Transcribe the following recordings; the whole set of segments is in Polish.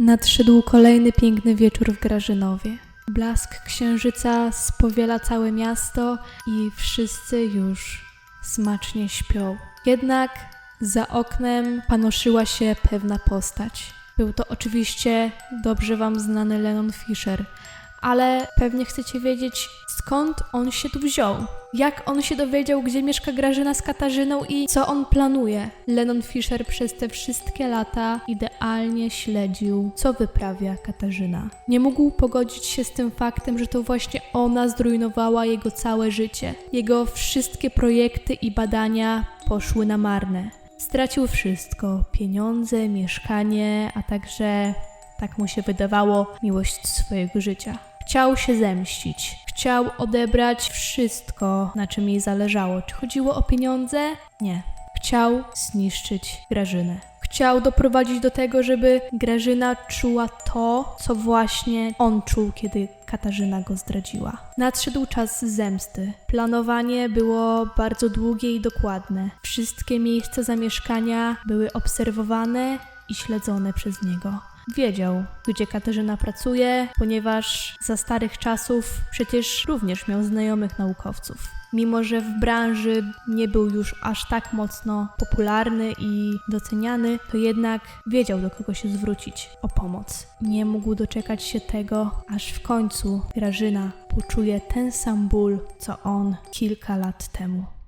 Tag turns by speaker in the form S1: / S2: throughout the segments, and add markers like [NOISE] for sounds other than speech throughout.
S1: Nadszedł kolejny piękny wieczór w Grażynowie. Blask księżyca spowiela całe miasto i wszyscy już smacznie śpią. Jednak za oknem panoszyła się pewna postać. Był to oczywiście dobrze wam znany Lennon Fisher, ale pewnie chcecie wiedzieć, skąd on się tu wziął. Jak on się dowiedział, gdzie mieszka Grażyna z Katarzyną i co on planuje. Lennon Fisher przez te wszystkie lata idealnie śledził, co wyprawia Katarzyna. Nie mógł pogodzić się z tym faktem, że to właśnie ona zrujnowała jego całe życie. Jego wszystkie projekty i badania poszły na marne. Stracił wszystko: pieniądze, mieszkanie, a także, tak mu się wydawało, miłość swojego życia. Chciał się zemścić. Chciał odebrać wszystko, na czym jej zależało. Czy chodziło o pieniądze? Nie. Chciał zniszczyć Grażynę. Chciał doprowadzić do tego, żeby Grażyna czuła to, co właśnie on czuł, kiedy Katarzyna go zdradziła. Nadszedł czas zemsty. Planowanie było bardzo długie i dokładne. Wszystkie miejsca zamieszkania były obserwowane i śledzone przez niego. Wiedział, gdzie Katarzyna pracuje, ponieważ za starych czasów przecież również miał znajomych naukowców. Mimo, że w branży nie był już aż tak mocno popularny i doceniany, to jednak wiedział, do kogo się zwrócić o pomoc. Nie mógł doczekać się tego, aż w końcu Grażyna poczuje ten sam ból, co on kilka lat temu.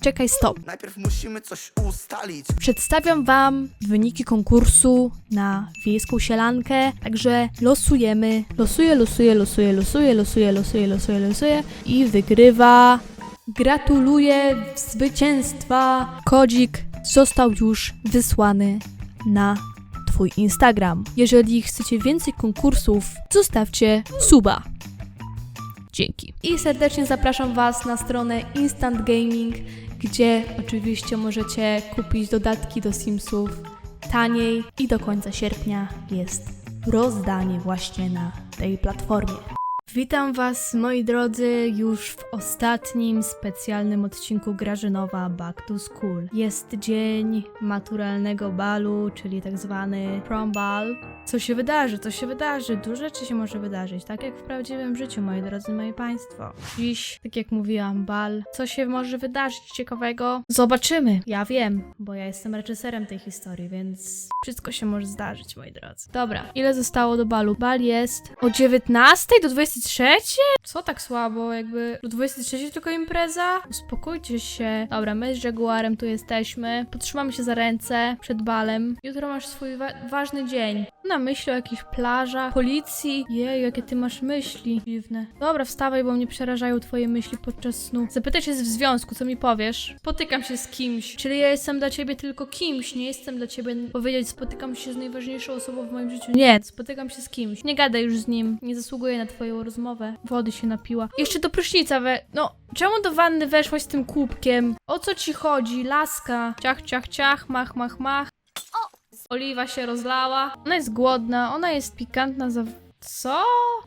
S1: Czekaj, stop.
S2: Najpierw musimy coś ustalić.
S1: Przedstawiam Wam wyniki konkursu na wiejską sielankę, także losujemy. Losuję, losuję, losuję, losuję, losuję, losuję, losuję, losuję i wygrywa. Gratuluję zwycięstwa. Kodzik został już wysłany na Twój Instagram. Jeżeli chcecie więcej konkursów, zostawcie suba. Dzięki. I serdecznie zapraszam Was na stronę Instant Gaming, gdzie oczywiście możecie kupić dodatki do Simsów taniej i do końca sierpnia jest rozdanie właśnie na tej platformie. Witam Was, moi drodzy, już w ostatnim specjalnym odcinku Grażynowa Back to School. Jest dzień maturalnego balu, czyli tak zwany prom ball. Co się wydarzy? Co się wydarzy? Dużo rzeczy się może wydarzyć, tak jak w prawdziwym życiu, moi drodzy, moi państwo. Dziś, tak jak mówiłam, bal. Co się może wydarzyć ciekawego? Zobaczymy. Ja wiem, bo ja jestem reżyserem tej historii, więc wszystko się może zdarzyć, moi drodzy. Dobra, ile zostało do balu? Bal jest o 19 do 23? Co tak słabo? Jakby do 23 tylko impreza? Uspokójcie się. Dobra, my z Jaguarem tu jesteśmy. Potrzymamy się za ręce przed balem. Jutro masz swój wa- ważny dzień. Na myśli o jakichś plażach, policji. Jej, jakie ty masz myśli. Dziwne. Dobra, wstawaj, bo mnie przerażają twoje myśli podczas snu. Zapytaj się w związku, co mi powiesz? Spotykam się z kimś. Czyli ja jestem dla ciebie tylko kimś, nie jestem dla ciebie powiedzieć, spotykam się z najważniejszą osobą w moim życiu. Nie, spotykam się z kimś. Nie gadaj już z nim. Nie zasługuję na twoją rozmowę. Wody się napiła. Jeszcze do prysznica we... No, czemu do wanny weszłaś z tym kubkiem? O co ci chodzi? Laska. Ciach, ciach, ciach, mach, mach, mach. Oliwa się rozlała. Ona jest głodna, ona jest pikantna za... Co?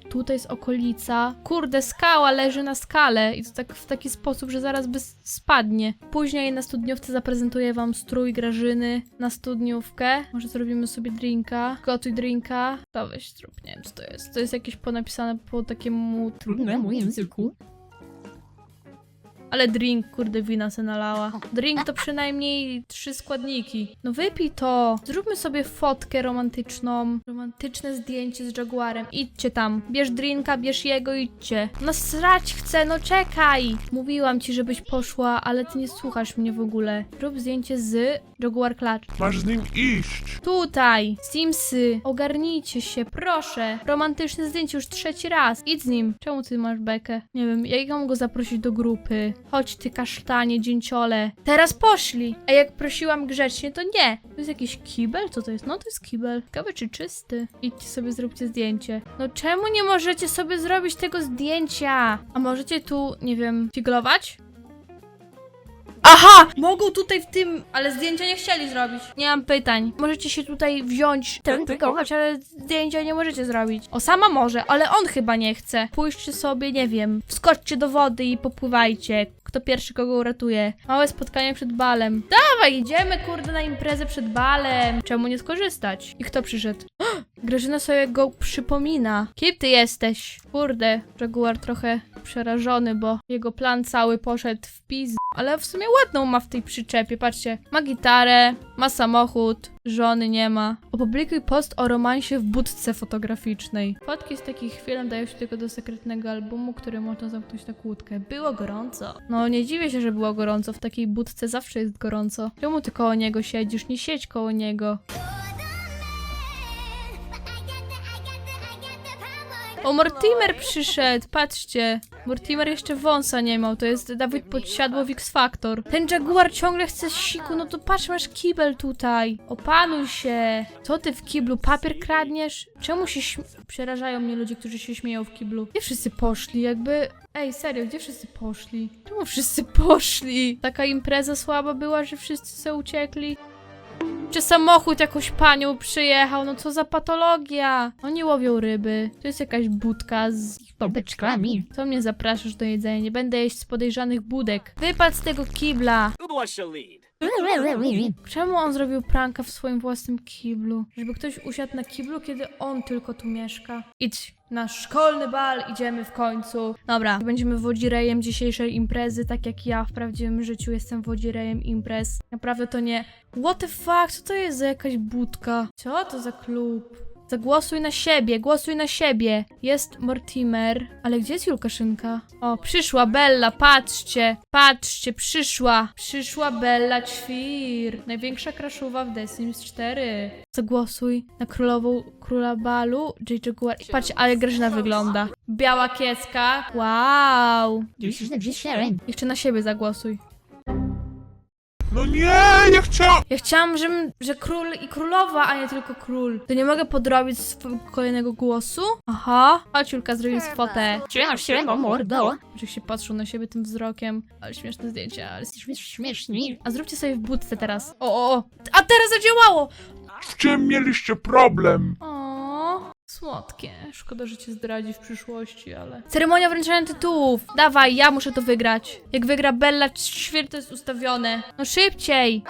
S1: Tutaj jest okolica. Kurde, skała leży na skale i to tak w taki sposób, że zaraz by spadnie. Później na studniówce zaprezentuję wam strój Grażyny na studniówkę. Może zrobimy sobie drinka. Gotuj drinka. To weź zrób, nie wiem co to jest. To jest jakieś ponapisane po takiemu...
S3: trudnemu języku.
S1: Ale drink, kurde, wina se nalała. Drink to przynajmniej trzy składniki. No wypij to. Zróbmy sobie fotkę romantyczną. Romantyczne zdjęcie z Jaguarem. Idźcie tam. Bierz drinka, bierz jego, idźcie. No srać chcę, no czekaj. Mówiłam ci, żebyś poszła, ale ty nie słuchasz mnie w ogóle. Rób zdjęcie z Jaguar Clutch.
S4: Masz z nim iść.
S1: Tutaj, Simsy, ogarnijcie się, proszę. Romantyczne zdjęcie już trzeci raz. Idź z nim. Czemu ty masz bekę? Nie wiem, jak mam go zaprosić do grupy? Chodź ty kasztanie, dzięciole. Teraz poszli. A jak prosiłam grzecznie, to nie. To jest jakiś kibel? Co to jest? No to jest kibel. Ciekawe czy czysty. Idźcie sobie, zróbcie zdjęcie. No czemu nie możecie sobie zrobić tego zdjęcia? A możecie tu, nie wiem, figlować? Aha! Mogą tutaj w tym, ale zdjęcia nie chcieli zrobić. Nie mam pytań. Możecie się tutaj wziąć, teoretykować, ale zdjęcia nie możecie zrobić. O, sama może, ale on chyba nie chce. Pójście sobie, nie wiem, wskoczcie do wody i popływajcie. Kto pierwszy kogo uratuje. Małe spotkanie przed balem. Dawaj, idziemy kurde na imprezę przed balem. Czemu nie skorzystać? I kto przyszedł? [GASPS] Grażyna sobie go przypomina. Kim ty jesteś? Kurde, Jaguar trochę przerażony, bo jego plan cały poszedł w pizd. Ale w sumie ładną ma w tej przyczepie, patrzcie. Ma gitarę, ma samochód, żony nie ma. Opublikuj post o romansie w budce fotograficznej. Fotki z takich chwil dają się tylko do sekretnego albumu, który można zamknąć na kłódkę. Było gorąco. No nie dziwię się, że było gorąco. W takiej budce zawsze jest gorąco. Czemu ty koło niego siedzisz? Nie siedź koło niego. O, Mortimer przyszedł, patrzcie. Mortimer jeszcze wąsa nie miał, to jest Dawid Podsiadło w X-Factor. Ten Jaguar ciągle chce siku, no to patrz, masz kibel tutaj. Opanuj się. Co ty w kiblu, papier kradniesz? Czemu się śm- Przerażają mnie ludzie, którzy się śmieją w kiblu. Gdzie wszyscy poszli, jakby... Ej, serio, gdzie wszyscy poszli? Czemu wszyscy poszli? Taka impreza słaba była, że wszyscy se uciekli? Czy samochód jakąś panią przyjechał? No co za patologia? Oni łowią ryby. To jest jakaś budka z
S3: beczkami.
S1: co mnie zapraszasz do jedzenia? Nie będę jeść z podejrzanych budek. Wypadł z tego kibla.
S4: Lead?
S1: Czemu on zrobił pranka w swoim własnym kiblu? Żeby ktoś usiadł na kiblu, kiedy on tylko tu mieszka. Idź na szkolny bal, idziemy w końcu. Dobra, będziemy wodzirejem dzisiejszej imprezy, tak jak ja w prawdziwym życiu jestem wodzirejem imprez. Naprawdę to nie... What the fuck? Co to jest za jakaś budka? Co to za klub? Zagłosuj na siebie, głosuj na siebie. Jest Mortimer, ale gdzie jest Julkaszynka? O, przyszła Bella, patrzcie, patrzcie, przyszła. Przyszła Bella Ćwir. Największa kraszuwa w The Sims 4. Zagłosuj na królową króla balu, J. Jaguar. Patrz, ale Grażyna wygląda. Biała kiecka. Wow. Jeszcze na siebie zagłosuj.
S5: No nie, nie chciałam!
S1: Ja chciałam, żebym, że król i królowa, a nie tylko król. To nie mogę podrobić swojego kolejnego głosu? Aha. Chodź, Julka, zrobimy fotę.
S3: Trzymasz się, bo mordo.
S1: Się patrzą na siebie tym wzrokiem. Ale śmieszne zdjęcia, ale...
S3: Jesteśmy śmieszni.
S1: A zróbcie sobie w budce teraz. O, o, o. A teraz zadziałało!
S5: Z czym mieliście problem?
S1: O, słodkie. Szkoda, że cię zdradzi w przyszłości, ale... Ceremonia wręczania tytułów. Dawaj, ja muszę to wygrać. Jak wygra Bella, świetnie to jest ustawione. No szybciej!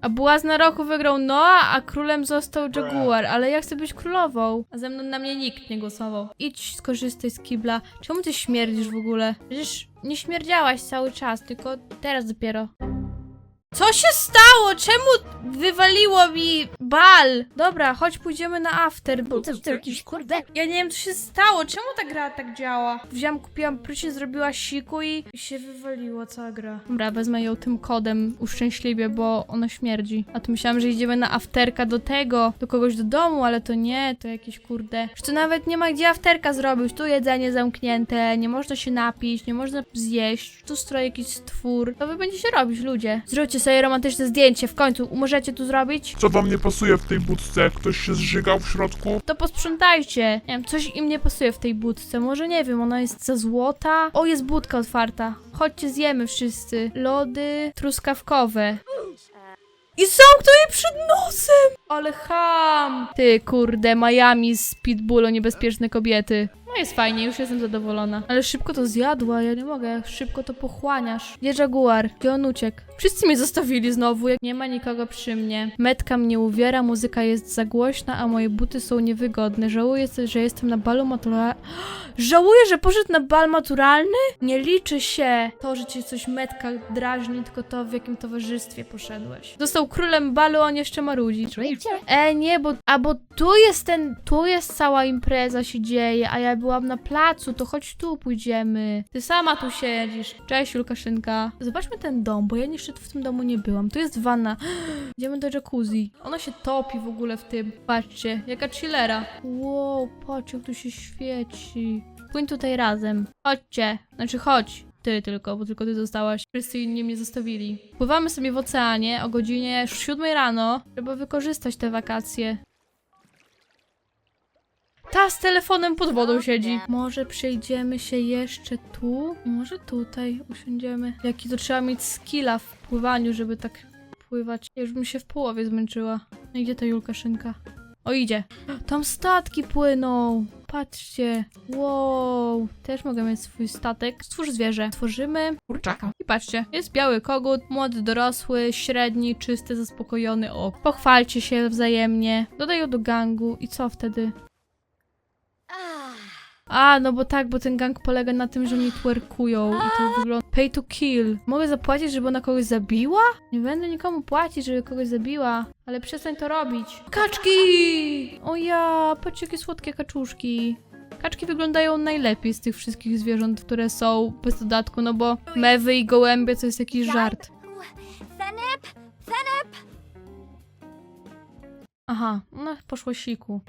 S1: A Błazna Roku wygrał Noah, a królem został Jaguar, ale ja chcę być królową. A ze mną na mnie nikt nie głosował. Idź, skorzystaj z kibla. Czemu ty śmierdzisz w ogóle? Przecież nie śmierdziałaś cały czas, tylko teraz dopiero. Co się stało? Czemu wywaliło mi bal? Dobra, chodź pójdziemy na after. Bo
S3: To, to jakiś kurde.
S1: ja nie wiem, co się stało. Czemu ta gra tak działa? Wziąłam, kupiłam prysznic, zrobiła siku i i się wywaliło cała gra. Dobra, wezmę ją tym kodem uszczęśliwie, bo ona śmierdzi. A tu myślałam, że idziemy na afterka do tego, do kogoś do domu, ale to nie, to jakieś kurde. To nawet nie ma gdzie afterka zrobić. Tu jedzenie zamknięte, nie można się napić, nie można zjeść. Tu stroi jakiś stwór. To wy będziecie robić, ludzie. Zróbcie sobie romantyczne zdjęcie w końcu. Możecie tu zrobić?
S5: Co wam nie pasuje w tej budce? Ktoś się zżygał w środku?
S1: to posprzątajcie. Nie wiem, coś im nie pasuje w tej budce. Może nie wiem, ona jest za złota. O, jest budka otwarta. Chodźcie, zjemy wszyscy. Lody truskawkowe. I zamknął je przed nosem! Ale ham! Ty, kurde, Miami z niebezpieczne kobiety. Jest fajnie, już jestem zadowolona. Ale szybko to zjadła, ja nie mogę. Szybko to pochłaniasz. Gdzie Jaguar? Gdzie on uciekł? Wszyscy mnie zostawili znowu. Jak nie ma nikogo przy mnie. Metka mnie uwiera, muzyka jest za głośna, a moje buty są niewygodne. Żałuję, że jestem na balu maturalnym. [GASPS] Żałuję, że poszedł na bal maturalny? Nie liczy się to, że cię coś metka drażni, tylko to, w jakim towarzystwie poszedłeś. Został królem balu, on jeszcze marudzi. E, nie, bo, a bo tu jest ten, tu jest cała impreza się dzieje, a ja byłam na placu, to chodź tu pójdziemy. Ty sama tu siedzisz. Cześć, Lukaszynka. Zobaczmy ten dom, bo ja jeszcze w tym domu nie byłam. Tu jest wanna. [GASPS] Idziemy do jacuzzi. Ona się topi w ogóle w tym. Patrzcie, jaka chillera. Wow, patrz jak tu się świeci. Płyń tutaj razem. Chodźcie. Znaczy chodź. Ty tylko, bo tylko ty zostałaś. Wszyscy inni mnie zostawili. Pływamy sobie w oceanie o godzinie 7 rano, żeby wykorzystać te wakacje. Ta z telefonem pod wodą siedzi. Może przejdziemy się jeszcze tu? Może tutaj usiądziemy. Jaki to trzeba mieć skilla w pływaniu, żeby tak pływać. Ja już bym się w połowie zmęczyła. No gdzie ta Julka Szynka? O, idzie. Tam statki płyną. Patrzcie. Wow. Też mogę mieć swój statek. Stwórz zwierzę. Tworzymy.
S3: Kurczaka.
S1: I patrzcie. Jest biały kogut, młody dorosły, średni, czysty, zaspokojony. O, pochwalcie się wzajemnie. Dodają do gangu. I co wtedy? A, no bo tak, bo ten gang polega na tym, że oni twerkują i to wygląda... Pay to kill. Mogę zapłacić, żeby ona kogoś zabiła? Nie będę nikomu płacić, żeby kogoś zabiła, ale przestań to robić. Kaczki! O ja, patrzcie jakie słodkie kaczuszki. Kaczki wyglądają najlepiej z tych wszystkich zwierząt, które są bez dodatku, no bo mewy i gołębie to jest jakiś żart. Aha, no poszło siku.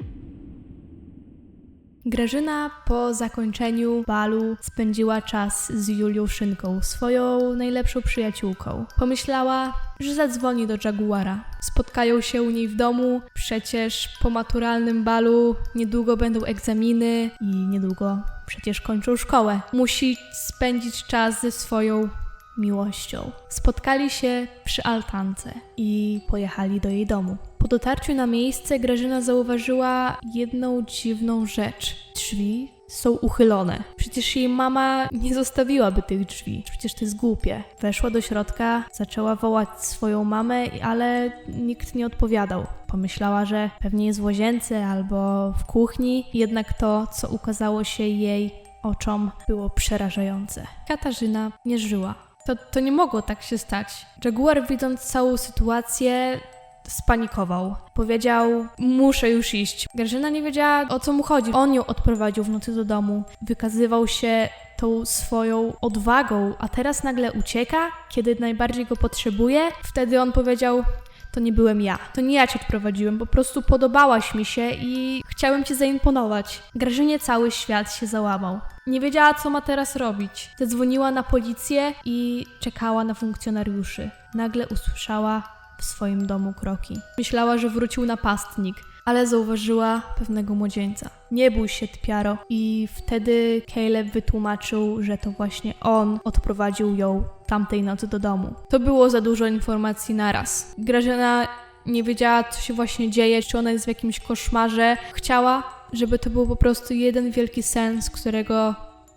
S1: Grażyna po zakończeniu balu spędziła czas z Julią Szynką, swoją najlepszą przyjaciółką. Pomyślała, że zadzwoni do Jaguara. Spotkają się u niej w domu, przecież po maturalnym balu niedługo będą egzaminy i niedługo przecież kończą szkołę. Musi spędzić czas ze swoją miłością. Spotkali się przy altance i pojechali do jej domu. Po dotarciu na miejsce Grażyna zauważyła jedną dziwną rzecz. Drzwi są uchylone. Przecież jej mama nie zostawiłaby tych drzwi. Przecież to jest głupie. Weszła do środka, zaczęła wołać swoją mamę, ale nikt nie odpowiadał. Pomyślała, że pewnie jest w łazience albo w kuchni, jednak to, co ukazało się jej oczom, było przerażające. Katarzyna nie żyła. To, to nie mogło tak się stać. Jaguar, widząc całą sytuację, spanikował. Powiedział: Muszę już iść. Grażyna nie wiedziała o co mu chodzi. On ją odprowadził w nocy do domu. Wykazywał się tą swoją odwagą, a teraz nagle ucieka, kiedy najbardziej go potrzebuje. Wtedy on powiedział: To nie byłem ja. To nie ja cię odprowadziłem. Po prostu podobałaś mi się i chciałem ci zaimponować. Grażynie cały świat się załamał. Nie wiedziała, co ma teraz robić. Zadzwoniła na policję i czekała na funkcjonariuszy. Nagle usłyszała w swoim domu kroki. Myślała, że wrócił napastnik, ale zauważyła pewnego młodzieńca. Nie bój się, Tpiaro. I wtedy Caleb wytłumaczył, że to właśnie on odprowadził ją tamtej nocy do domu. To było za dużo informacji naraz. Grażyna nie wiedziała, co się właśnie dzieje, czy ona jest w jakimś koszmarze. Chciała, żeby to był po prostu jeden wielki sen, z którego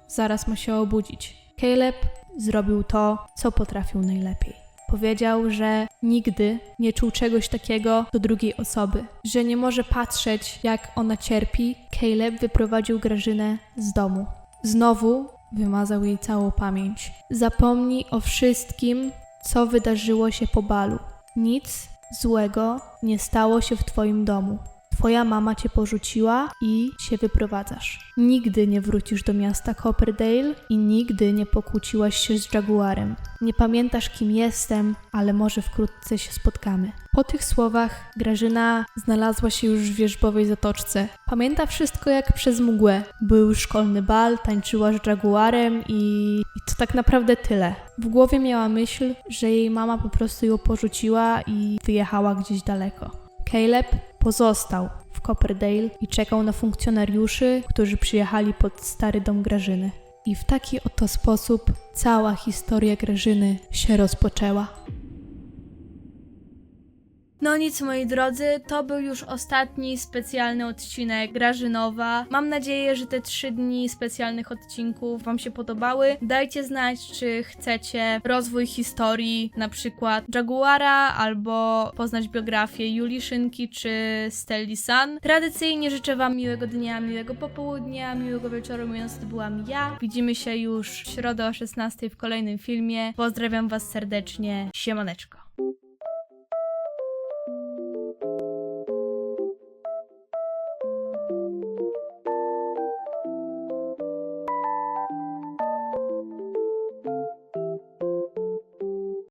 S1: zaraz ma się obudzić. Caleb zrobił to, co potrafił najlepiej. Powiedział, że nigdy nie czuł czegoś takiego do drugiej osoby, że nie może patrzeć, jak ona cierpi. Caleb wyprowadził Grażynę z domu. Znowu wymazał jej całą pamięć. Zapomnij o wszystkim, co wydarzyło się po balu. Nic złego nie stało się w twoim domu. Twoja mama cię porzuciła i się wyprowadzasz. Nigdy nie wrócisz do miasta Copperdale i nigdy nie pokłóciłaś się z Jaguarem. Nie pamiętasz, kim jestem, ale może wkrótce się spotkamy. Po tych słowach Grażyna znalazła się już w wierzbowej zatoczce. Pamięta wszystko jak przez mgłę. Był szkolny bal, tańczyła z Jaguarem i... i to tak naprawdę tyle. W głowie miała myśl, że jej mama po prostu ją porzuciła i wyjechała gdzieś daleko. Caleb pozostał w Copperdale i czekał na funkcjonariuszy, którzy przyjechali pod stary dom Grażyny. I w taki oto sposób cała historia Grażyny się rozpoczęła. No nic, moi drodzy, to był już ostatni specjalny odcinek Grażynowa. Mam nadzieję, że te trzy dni specjalnych odcinków Wam się podobały. Dajcie znać, czy chcecie rozwój historii, na przykład Jaguara, albo poznać biografię Julii Szynki czy Stelli Sun. Tradycyjnie życzę Wam miłego dnia, miłego popołudnia, miłego wieczoru, mówiąc to byłam ja. Widzimy się już w środę o 16 w kolejnym filmie. Pozdrawiam Was serdecznie. Siemaneczko.